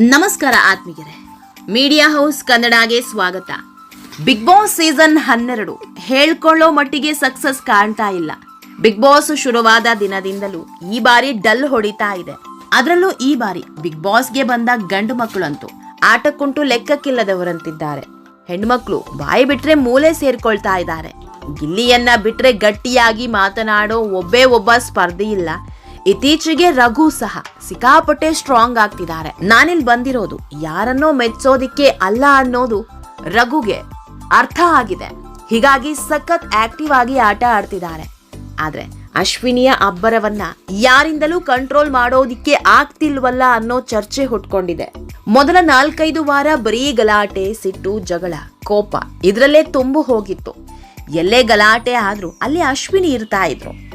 ನಮಸ್ಕಾರ ಆತ್ಮೀಯರೇ. Media house ಕನ್ನಡಗೆ ಸ್ವಾಗತ. ಬಿಗ್ ಬಾಸ್ ಸೀಸನ್ ಹನ್ನೆರಡು ಹೇಳ್ಕೊಳ್ಳೋ ಮಟ್ಟಿಗೆ ಸಕ್ಸಸ್ ಕಾಣ್ತಾ ಇಲ್ಲ. ಬಿಗ್ ಬಾಸ್ ಶುರುವಾದ ದಿನದಿಂದಲೂ ಈ ಬಾರಿ ಡಲ್ ಹೊಡಿತಾ ಇದೆ. ಅದರಲ್ಲೂ ಈ ಬಾರಿ ಬಿಗ್ ಬಾಸ್ಗೆ ಬಂದ ಗಂಡು ಮಕ್ಕಳಂತೂ ಆಟಕ್ಕುಂಟು ಲೆಕ್ಕಕ್ಕಿಲ್ಲದವರಂತಿದ್ದಾರೆ. ಹೆಣ್ಮಕ್ಳು ಬಾಯಿ ಬಿಟ್ರೆ ಮೂಲೆ ಸೇರ್ಕೊಳ್ತಾ ಇದ್ದಾರೆ. ಗಿಲ್ಲಿಯನ್ನ ಬಿಟ್ರೆ ಗಟ್ಟಿಯಾಗಿ ಮಾತನಾಡೋ ಒಬ್ಬೇ ಒಬ್ಬ ಸ್ಪರ್ಧಿ ಇಲ್ಲ. ಇತ್ತೀಚೆಗೆ ರಘು ಸಹ ಸಿಕ್ಕಾಪಟ್ಟೆ ಸ್ಟ್ರಾಂಗ್ ಆಗ್ತಿದ್ದಾರೆ. ನಾನಿಲ್ಲಿ ಬಂದಿರೋದು ಯಾರನ್ನೋ ಮೆಚ್ಚೋದಿಕ್ಕೆ ಅಲ್ಲ ಅನ್ನೋದು ರಘುಗೆ ಅರ್ಥ ಆಗಿದೆ. ಹೀಗಾಗಿ ಸಖತ್ ಆಕ್ಟಿವ್ ಆಗಿ ಆಟ ಆಡ್ತಿದ್ದಾರೆ. ಆದ್ರೆ ಅಶ್ವಿನಿಯ ಅಬ್ಬರವನ್ನ ಯಾರಿಂದಲೂ ಕಂಟ್ರೋಲ್ ಮಾಡೋದಿಕ್ಕೆ ಆಗ್ತಿಲ್ವಲ್ಲ ಅನ್ನೋ ಚರ್ಚೆ ಹುಟ್ಕೊಂಡಿದೆ. ಮೊದಲ ನಾಲ್ಕೈದು ವಾರ ಬರೀ ಗಲಾಟೆ, ಸಿಟ್ಟು, ಜಗಳ, ಕೋಪ ಇದ್ರಲ್ಲೇ ತುಂಬು ಹೋಗಿತ್ತು. ಎಲ್ಲೇ ಗಲಾಟೆ ಆದ್ರೂ ಅಲ್ಲಿ ಅಶ್ವಿನಿ ಇರ್ತಾ ಇದ್ರು.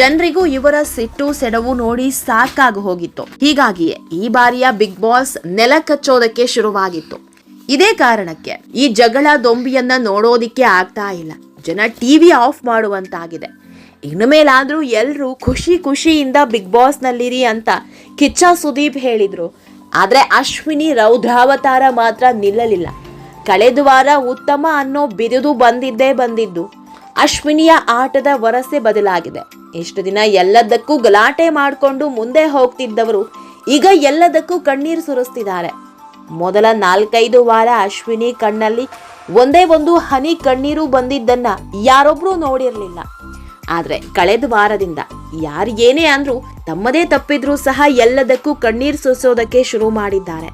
ಜನರಿಗೂ ಇವರ ಸಿಟ್ಟು, ಸೆಡವು ನೋಡಿ ಸಾಕಾಗಿ ಹೋಗಿತ್ತು. ಹೀಗಾಗಿಯೇ ಈ ಬಾರಿಯ ಬಿಗ್ ಬಾಸ್ ನೆಲ ಕಚ್ಚೋದಕ್ಕೆ ಶುರುವಾಗಿತ್ತು. ಇದೇ ಕಾರಣಕ್ಕೆ ಈ ಜಗಳ ದೊಂಬಿಯನ್ನ ನೋಡೋದಿಕ್ಕೆ ಆಗ್ತಾ ಇಲ್ಲ. ಜನ ಟಿವಿ ಆಫ್ ಮಾಡುವಂತಾಗಿದೆ. ಇನ್ನು ಮೇಲಾದ್ರೂ ಎಲ್ಲರೂ ಖುಷಿ ಖುಷಿಯಿಂದ ಬಿಗ್ ಬಾಸ್ ನಲ್ಲಿರಿ ಅಂತ ಕಿಚ್ಚ ಸುದೀಪ್ ಹೇಳಿದ್ರು. ಆದ್ರೆ ಅಶ್ವಿನಿ ರೌದ್ರಾವತಾರ ಮಾತ್ರ ನಿಲ್ಲಲಿಲ್ಲ. ಕಳೆದ ವಾರ ಉತ್ತಮ ಅನ್ನೋ ಬಿರುದು ಬಂದಿದ್ದೇ ಬಂದಿದ್ದು. ಅಶ್ವಿನಿಯ ಆಟದ ವರಸೆ ಬದಲಾಗಿದೆ. ಇಷ್ಟು ದಿನ ಎಲ್ಲದಕ್ಕೂ ಗಲಾಟೆ ಮಾಡಿಕೊಂಡು ಮುಂದೆ ಹೋಗ್ತಿದ್ದವರು ಈಗ ಎಲ್ಲದಕ್ಕೂ ಕಣ್ಣೀರು ಸುರಿಸ್ತಿದ್ದಾರೆ. ಮೊದಲ ನಾಲ್ಕೈದು ವಾರ ಅಶ್ವಿನಿ ಕಣ್ಣಲ್ಲಿ ಒಂದೇ ಒಂದು ಹನಿ ಕಣ್ಣೀರು ಬಂದಿದ್ದನ್ನ ಯಾರೊಬ್ರು ನೋಡಿರ್ಲಿಲ್ಲ. ಆದರೆ ಕಳೆದ ವಾರದಿಂದ ಯಾರು ಏನೇ ಅಂದ್ರೂ ತಮ್ಮದೇ ತಪ್ಪಿದ್ರೂ ಸಹ ಎಲ್ಲದಕ್ಕೂ ಕಣ್ಣೀರು ಸುರಿಸೋದಕ್ಕೆ ಶುರು ಮಾಡಿದ್ದಾರೆ.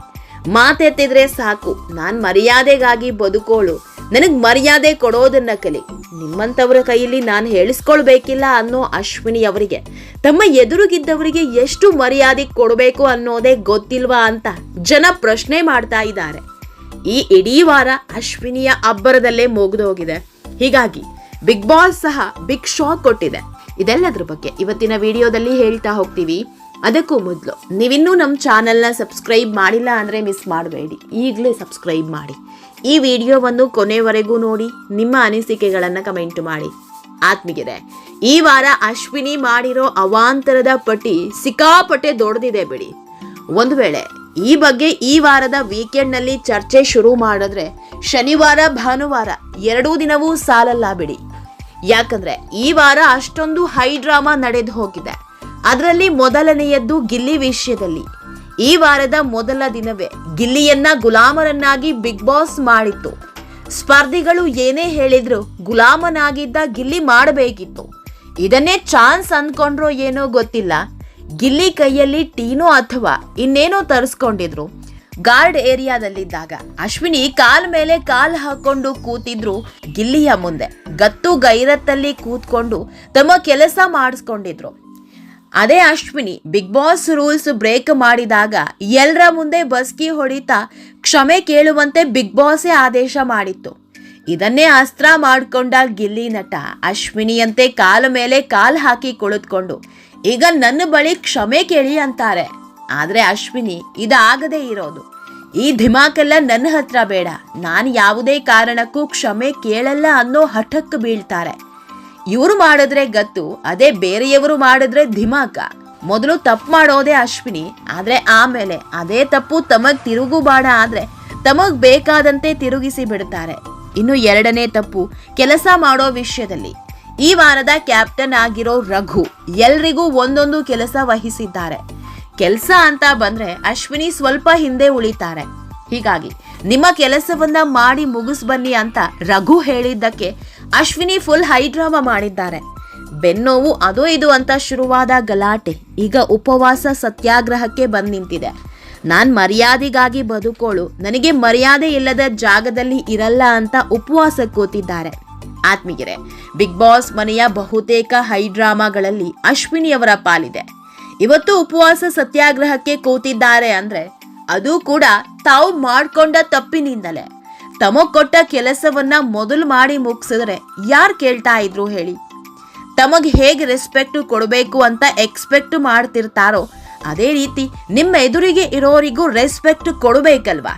ಮಾತೆತ್ತಿದ್ರೆ ಸಾಕು, ನಾನು ಮರ್ಯಾದೆಗಾಗಿ ಬದುಕೋಳು, ನನಗೆ ಮರ್ಯಾದೆ ಕೊಡೋದನ್ನ ಕಲಿ. ನಿಮ್ಮಂತವರ ಕೈಯಲ್ಲಿ ನಾನು ಹೇಳಿಸ್ಕೊಳ್ಬೇಕಿಲ್ಲ ಅನ್ನೋ ಅಶ್ವಿನಿ ಅವರಿಗೆ. ತಮ್ಮ ಎದುರುಗಿದ್ದವರಿಗೆ ಎಷ್ಟು ಮರ್ಯಾದೆ ಕೊಡಬೇಕು ಅನ್ನೋದೇ ಗೊತ್ತಿಲ್ವಾ ಅಂತ ಜನ ಪ್ರಶ್ನೆ ಮಾಡ್ತಾ ಇದ್ದಾರೆ. ಈ ಇಡೀ ವಾರ ಅಶ್ವಿನಿಯ ಅಬ್ಬರದಲ್ಲೇ ಮುಗಿದೋಗಿದೆ ಹೀಗಾಗಿ ಬಿಗ್ ಬಾಸ್ ಸಹ ಬಿಗ್ ಶಾಕ್ ಕೊಟ್ಟಿದೆ. ಇದೆಲ್ಲದ್ರ ಬಗ್ಗೆ ಇವತ್ತಿನ ವಿಡಿಯೋದಲ್ಲಿ ಹೇಳ್ತಾ ಹೋಗ್ತೀವಿ. ಅದಕ್ಕೂ ಮೊದಲು, ನೀವಿನ್ನೂ ನಮ್ಮ ಚಾನೆಲ್ನ ಸಬ್ಸ್ಕ್ರೈಬ್ ಮಾಡಿಲ್ಲ ಅಂದರೆ ಮಿಸ್ ಮಾಡಬೇಡಿ. ಈಗಲೇ ಸಬ್ಸ್ಕ್ರೈಬ್ ಮಾಡಿ. ಈ ವಿಡಿಯೋವನ್ನು ಕೊನೆವರೆಗೂ ನೋಡಿ, ನಿಮ್ಮ ಅನಿಸಿಕೆಗಳನ್ನು ಕಮೆಂಟ್ ಮಾಡಿ. ಆತ್ಮಿಗಿದೆ ಈ ವಾರ ಅಶ್ವಿನಿ ಮಾಡಿರೋ ಅವಾಂತರದ ಪಟ್ಟಿ ಸಿಕ್ಕಾಪಟ್ಟೆ ದೊಡ್ಡದಿದೆ ಬಿಡಿ. ಒಂದು ವೇಳೆ ಈ ಬಗ್ಗೆ ಈ ವಾರದ ವೀಕೆಂಡ್ನಲ್ಲಿ ಚರ್ಚೆ ಶುರು ಮಾಡಿದ್ರೆ ಶನಿವಾರ, ಭಾನುವಾರ ಎರಡೂ ದಿನವೂ ಸಾಲಲ್ಲ ಬಿಡಿ. ಯಾಕಂದ್ರೆ ಈ ವಾರ ಅಷ್ಟೊಂದು ಹೈ ಡ್ರಾಮಾ ನಡೆದು ಹೋಗಿದೆ. ಅದರಲ್ಲಿ ಮೊದಲನೆಯದ್ದು ಗಿಲ್ಲಿ ವಿಷಯದಲ್ಲಿ. ಈ ವಾರದ ಮೊದಲ ದಿನವೇ ಗಿಲ್ಲಿಯನ್ನ ಗುಲಾಮರನ್ನಾಗಿ ಬಿಗ್ ಬಾಸ್ ಮಾಡಿತ್ತು. ಸ್ಪರ್ಧಿಗಳು ಏನೇ ಹೇಳಿದ್ರು ಗುಲಾಮನಾಗಿದ್ದ ಗಿಲ್ಲಿ ಮಾಡಬೇಕಿತ್ತು. ಇದನ್ನೇ ಚಾನ್ಸ್ ಅಂದ್ಕೊಂಡ್ರೋ ಏನೋ ಗೊತ್ತಿಲ್ಲ. ಗಿಲ್ಲಿ ಕೈಯಲ್ಲಿ ಟೀನೋ ಅಥವಾ ಇನ್ನೇನೋ ತರಿಸ್ಕೊಂಡಿದ್ರು. ಗಾರ್ಡ್ ಏರಿಯಾದಲ್ಲಿದ್ದಾಗ ಅಶ್ವಿನಿ ಕಾಲ್ ಮೇಲೆ ಕಾಲ್ ಹಾಕೊಂಡು ಕೂತಿದ್ರು ಗಿಲ್ಲಿಯ ಮುಂದೆ. ಗತ್ತು ಗೈರತ್ತಲ್ಲಿ ಕೂತ್ಕೊಂಡು ತಮ್ಮ ಕೆಲಸ ಮಾಡಿಸ್ಕೊಂಡಿದ್ರು. ಅದೇ Ashwini big boss rules break ಮಾಡಿದಾಗ ಎಲ್ಲರ ಮುಂದೆ ಬಸ್ಕಿ ಹೊಡಿತಾ ಕ್ಷಮೆ ಕೇಳುವಂತೆ ಬಿಗ್ ಬಾಸೇ ಆದೇಶ ಮಾಡಿತ್ತು. ಇದನ್ನೇ ಅಸ್ತ್ರ ಮಾಡಿಕೊಂಡ ಗಿಲ್ಲಿ ನಟ ಅಶ್ವಿನಿಯಂತೆ ಕಾಲ ಮೇಲೆ ಕಾಲ್ ಹಾಕಿ ಕುಳಿತುಕೊಂಡು, ಈಗ ನನ್ನ ಬಳಿ ಕ್ಷಮೆ ಕೇಳಿ ಅಂತಾರೆ. ಆದ್ರೆ ಅಶ್ವಿನಿ, ಇದಾಗದೇ ಇರೋದು. ಈ ಧಿಮಾಕೆಲ್ಲ ನನ್ನ ಹತ್ರ ಬೇಡ. ನಾನು ಯಾವುದೇ ಕಾರಣಕ್ಕೂ ಕ್ಷಮೆ ಕೇಳಲ್ಲ ಅನ್ನೋ ಹಠಕ್ಕೆ ಬೀಳ್ತಾರೆ. ಇವರು ಮಾಡಿದ್ರೆ ಗತ್ತು, ಅದೇ ಬೇರೆಯವರು ಮಾಡಿದ್ರೆ ಧಿಮಾಕ ಮೊದಲು ತಪ್ಪು ಮಾಡೋದೇ ಅಶ್ವಿನಿ, ಆದ್ರೆ ಆಮೇಲೆ ಅದೇ ತಪ್ಪು ತಮಗ್ ತಿರುಗುಬಾಡ ಆದ್ರೆ ತಮಗ್ ಬೇಕಾದಂತೆ ತಿರುಗಿಸಿ ಬಿಡ್ತಾರೆ. ಇನ್ನು ಎರಡನೇ ತಪ್ಪು ಕೆಲಸ ಮಾಡೋ ವಿಷಯದಲ್ಲಿ. ಈ ವಾರದ ಕ್ಯಾಪ್ಟನ್ ಆಗಿರೋ ರಘು ಎಲ್ರಿಗೂ ಒಂದೊಂದು ಕೆಲಸ ವಹಿಸಿದ್ದಾರೆ. ಕೆಲಸ ಅಂತ ಬಂದ್ರೆ ಅಶ್ವಿನಿ ಸ್ವಲ್ಪ ಹಿಂದೆ ಉಳಿತಾರೆ. ಹೀಗಾಗಿ ನಿಮ್ಮ ಕೆಲಸವನ್ನ ಮಾಡಿ ಮುಗಿಸ್ ಬನ್ನಿ ಅಂತ ರಘು ಹೇಳಿದ್ದಕ್ಕೆ ಅಶ್ವಿನಿ ಫುಲ್ ಹೈಡ್ರಾಮಾ ಮಾಡಿದ್ದಾರೆ. ಬೆನ್ನೋವು ಅದು ಇದು ಅಂತ ಶುರುವಾದ ಗಲಾಟೆ. ಈಗ ಉಪವಾಸ ಸತ್ಯಾಗ್ರಹಕ್ಕೆ ಬಂದ್ ನಿಂತಿದೆ. ನಾನ್ ಮರ್ಯಾದೆಗಾಗಿ ಬದುಕೋಳು. ನನಗೆ ಮರ್ಯಾದೆ ಇಲ್ಲದ ಜಾಗದಲ್ಲಿ ಇರಲ್ಲ ಅಂತ ಉಪವಾಸ ಕೂತಿದ್ದಾರೆ. ಆತ್ಮೀಯರೇ ಬಿಗ್ ಬಾಸ್ ಮನೆಯ ಬಹುತೇಕ ಹೈಡ್ರಾಮಾಗಳಲ್ಲಿ ಅಶ್ವಿನಿಯವರ ಪಾಲಿದೆ. ಇವತ್ತು ಉಪವಾಸ ಸತ್ಯಾಗ್ರಹಕ್ಕೆ ಕೂತಿದ್ದಾರೆ ಅಂದ್ರೆ ಅದು ಕೂಡ ತಾವು ಮಾಡ್ಕೊಂಡ ತಪ್ಪಿನಿಂದಲೇ. ತಮಗ್ ಕೊಟ್ಟ ಕೆಲಸವನ್ನ ಮೊದಲು ಮಾಡಿ ಮುಗಿಸಿದ್ರೆ ಯಾರು ಕೇಳ್ತಾ ಇದ್ರು ಹೇಳಿ. ತಮಗೆ ಹೇಗೆ ರೆಸ್ಪೆಕ್ಟ್ ಕೊಡಬೇಕು ಅಂತ ಎಕ್ಸ್ಪೆಕ್ಟ್ ಮಾಡ್ತಿರ್ತಾರೋ ಅದೇ ರೀತಿ ನಿಮ್ಮ ಎದುರಿಗೆ ಇರೋರಿಗೂ ರೆಸ್ಪೆಕ್ಟ್ ಕೊಡಬೇಕಲ್ವಾ.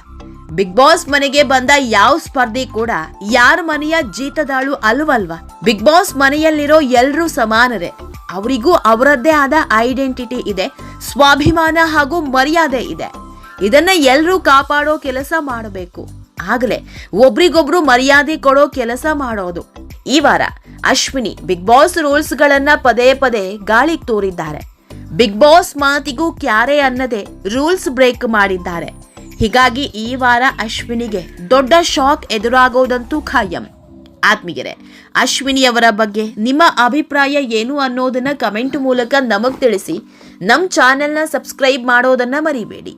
ಬಿಗ್ ಬಾಸ್ ಮನೆಗೆ ಬಂದ ಯಾವ ಸ್ಪರ್ಧಿ ಕೂಡ ಯಾರ ಮನೆಯ ಜೀತದಾಳು ಅಲ್ವಲ್ವಾ. ಬಿಗ್ ಬಾಸ್ ಮನೆಯಲ್ಲಿರೋ ಎಲ್ಲರೂ ಸಮಾನರೇ. ಅವರಿಗೂ ಅವರದ್ದೇ ಆದ ಐಡೆಂಟಿಟಿ ಇದೆ, ಸ್ವಾಭಿಮಾನ ಹಾಗೂ ಮರ್ಯಾದೆ ಇದೆ. ಇದನ್ನ ಎಲ್ಲರೂ ಕಾಪಾಡೋ ಕೆಲಸ ಮಾಡಬೇಕು. ಆಗಲೇ ಒಬ್ರಿಗೊಬ್ರು ಮರ್ಯಾದೆ ಕೊಡೋ ಕೆಲಸ ಮಾಡೋದು. ಈ ವಾರ ಅಶ್ವಿನಿ ಬಿಗ್ ಬಾಸ್ ರೂಲ್ಸ್ ಗಳನ್ನ ಪದೇ ಪದೇ ಗಾಳಿಗೆ ತೋರಿದ್ದಾರೆ. ಬಿಗ್ ಬಾಸ್ ಮಾತಿಗೂ ಕ್ಯಾರೆ ಅನ್ನದೆ ರೂಲ್ಸ್ ಬ್ರೇಕ್ ಮಾಡಿದ್ದಾರೆ. ಹೀಗಾಗಿ ಈ ವಾರ ಅಶ್ವಿನಿಗೆ ದೊಡ್ಡ ಶಾಕ್ ಎದುರಾಗೋದಂತೂ ಖಾಯಂ. ಆತ್ಮೀಯರೇ, ಅಶ್ವಿನಿಯವರ ಬಗ್ಗೆ ನಿಮ್ಮ ಅಭಿಪ್ರಾಯ ಏನು ಅನ್ನೋದನ್ನ ಕಮೆಂಟ್ ಮೂಲಕ ನಮಗ್ ತಿಳಿಸಿ ನಮ್ಮ ಚಾನೆಲ್ನ ಸಬ್ಸ್ಕ್ರೈಬ್ ಮಾಡೋದನ್ನ ಮರಿಬೇಡಿ.